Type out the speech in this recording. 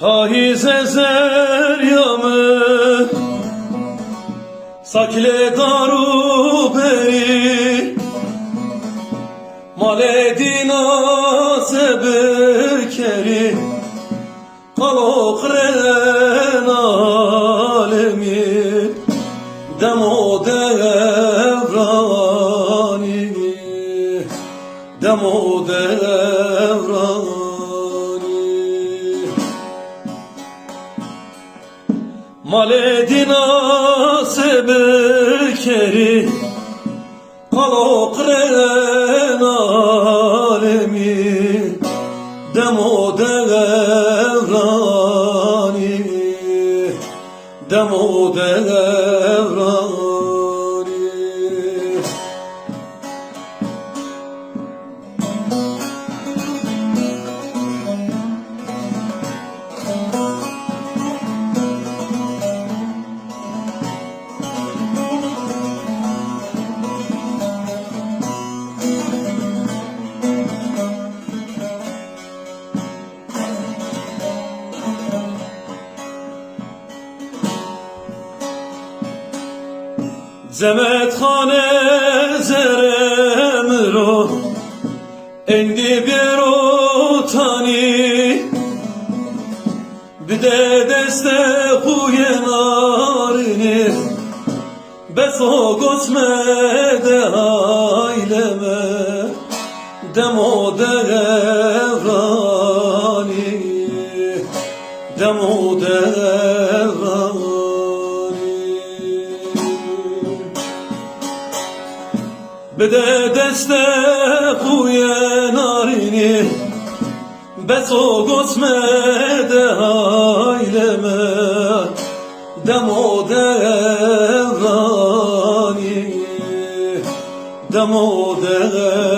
Pahiz ezer yamı Sakile garu beri Maledina sebekeri Kalokren alemi Demo devrani Demo devrani Maledina sebekeri Kalokren alemi. Demo devrani Demo devrani Zemetxane zeremro Endi bir otani. Bir de deste kuyenarini Beso gotme de aileme Demo devrani Demo devrani Bede deste kuye narini Beso gosme de aileme Demo devrani Demo devrani